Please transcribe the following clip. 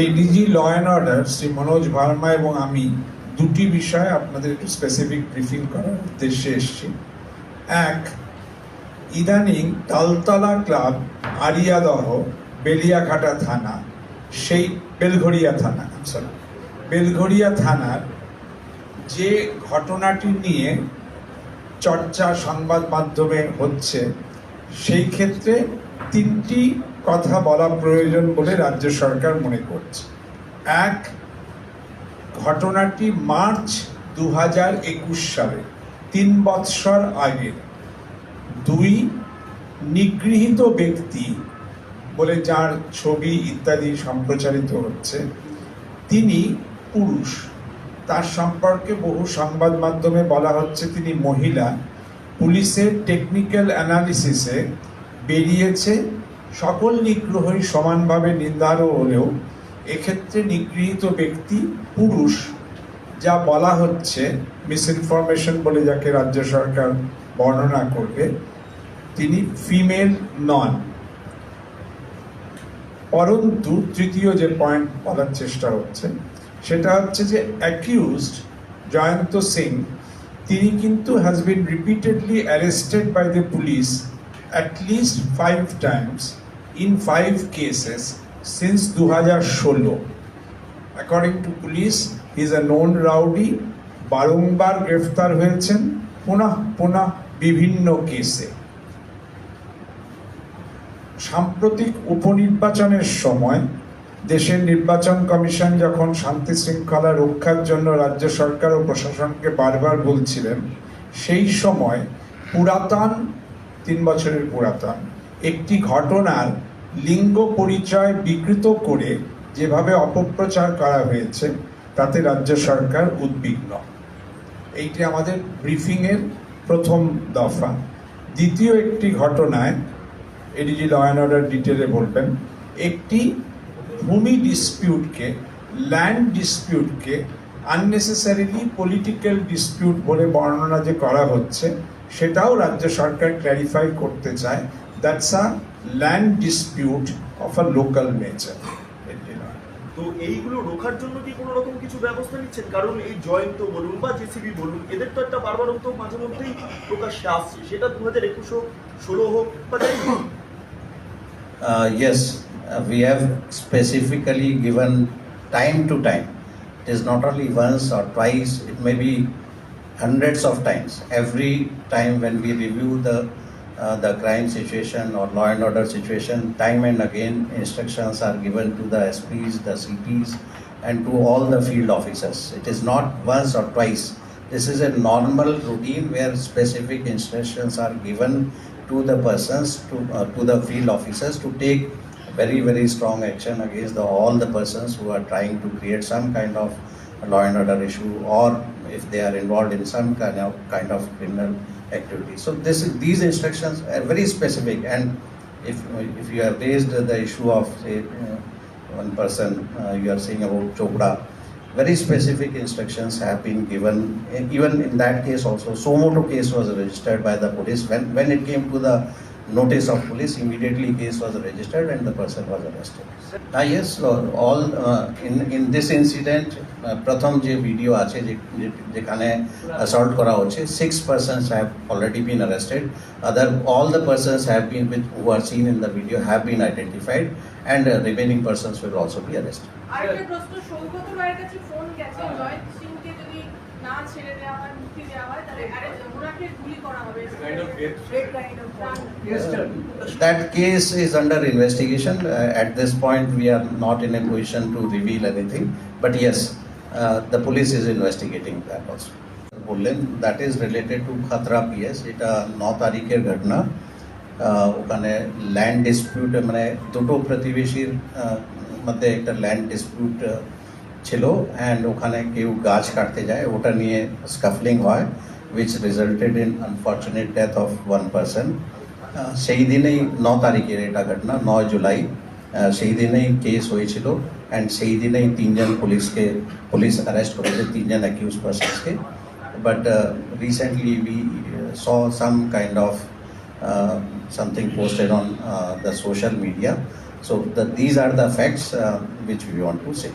ADG law and order, Shri Manoj Verma এবং আমি দুটি বিষয়ে আপনাদের একটু স্পেসিফিক ব্রিফিং করার উদ্দেশ্যে এসেছি। এক, ইদানিং তালতলা ক্লাব আরিয়াদহ, বেলিয়াঘাটা থানা, সেই বেলঘড়িয়া থানা সরি বেলঘড়িয়া থানার যে ঘটনাটি নিয়ে চর্চা সংবাদ মাধ্যমে হচ্ছে, সেই ক্ষেত্রে তিনটি কথা বলা প্রয়োজন বলে রাজ্য সরকার মনে করছে। এক, ঘটনাটি মার্চ দু হাজার একুশ সালে, তিন বৎসর আগে। দুই, নিগৃহীত ব্যক্তি বলে যার ছবি ইত্যাদি সম্প্রচারিত হচ্ছে, তিনি পুরুষ। তার সম্পর্কে বহু সংবাদ মাধ্যমে বলা হচ্ছে তিনি মহিলা। পুলিশের টেকনিক্যাল অ্যানালিসিসে বেরিয়েছে সকল নিগ্রহই সমানভাবে নির্ধারণ হলেও এক্ষেত্রে নিগৃহীত ব্যক্তি পুরুষ, যা বলা হচ্ছে মিস ইনফরমেশন বলে যাকে রাজ্য সরকার বর্ণনা করবে, তিনি ফিমেল নন। পরন্তু তৃতীয় যে পয়েন্ট বলার চেষ্টা হচ্ছে, সেটা হচ্ছে যে অ্যাকিউজড জয়ন্ত সিং, তিনি কিন্তু has been repeatedly arrested by the police at least five times five cases since দু হাজার ষোলো according to police is a known rowdy বারংবার গ্রেফতার হয়েছেন, পুনঃ পুনঃ বিভিন্ন কেসে। সাম্প্রতিক উপনির্বাচনের সময় দেশের নির্বাচন কমিশন যখন শান্তি শৃঙ্খলা রক্ষার জন্য রাজ্য সরকার ও প্রশাসনকে বারবার বলছিলেন, সেই সময় পুরাতন, তিন বছরের পুরাতন একটি ঘটনার লিঙ্গ পরিচয় বিকৃত করে যেভাবে অপপ্রচার করা হয়েছে, তাতে রাজ্য সরকার উদ্বিগ্ন। এইটি আমাদের ব্রিফিংয়ের প্রথম দফা। দ্বিতীয় একটি ঘটনায় এডিজি ল অ্যান্ড অর্ডার ডিটেলে বলবেন, একটি ভূমি ডিসপিউটকে ল্যান্ড ডিসপিউটকে আননেসেসারিলি পলিটিক্যাল ডিসপিউট বলে বর্ণনা যে করা হচ্ছে, সেটাও রাজ্য সরকার ক্ল্যারিফাই করতে চায়। That's a land dispute of a local nature তো এইগুলো রোখার জন্য কি কোনো রকম কিছু ব্যবস্থা নিচ্ছেন কারণ এই জয়ন্ত বলুন বা জেসিবি বলুন এদের তো একটা বারবারন্ত মাঝে মধ্যেই প্রকাশ্যে আসছে সেটা দু হাজার একুশ হোক ষোলো হোক বা যাই হোক Uh, yes, uh, we have specifically given time to time. It is not only once or twice, it may be hundreds of times. Every time when we review the uh, the crime situation or law and order situation, time and again instructions are given to the SPs, the CPs, and to all the field officers. It is not once or twice. This is a normal routine where specific instructions are given to the persons, to, uh, to the field officers to take very, very strong action against the, all the persons who are trying to create some kind of law and order issue or if they are involved in some kind of, kind of criminal activity. So this, these instructions are very specific and if, if you have raised the issue of say, uh, one person, uh, you are saying about Chopra, very specific instructions have been given. Even in that case also, Somoto case was registered by the police. When, when it came to the notice of police, immediately case was registered and the person was arrested. Ah yes, uh, all uh, in, in this incident, uh, প্রথম যে video আছে যেখানে assault করা হচ্ছে, six persons have already been arrested. Other, all the persons have been, with- who are seen in the video have been identified and uh, remaining persons will also be arrested. আরেকটা প্রশ্ন সৌগত রায়ের কাছে phone গেছে জয়ন্ত সিংকে যদি না ছেড়ে দেওয়া হয় মুক্তি দেওয়া হয় তাহলে আরে ওনাকে গুলি করা হবে kind of death Great kind of Uh, That case is under investigation. Uh, At this point, we are not in a position to reveal anything. But yes, uh, the police is investigating that also. বললেন that is related to Khatra PS এটা ন তারিখের ঘটনা আহ, ওখানে land dispute মানে দুটো প্রতিবেশীর আহ, মধ্যে একটা ল্যান্ড ডিসপিউট ছিল অ্যান্ড ওখানে কেউ গাছ কাটতে যায় ওটা নিয়ে স্কাফলিং হয় Which resulted in unfortunate death of one person সেই দিনেই ন তারিখের এটা ঘটনা নয় জুলাই আহ, সেই দিনেই কেস হয়েছিল অ্যান্ড সেই দিনেই তিনজন পুলিশকে পুলিশ অ্যারেস্ট করেছে তিনজন accused পার্সনসকে but recently we saw some kind of uh, something posted on uh, the social media So the, these are the facts uh, which we want to say.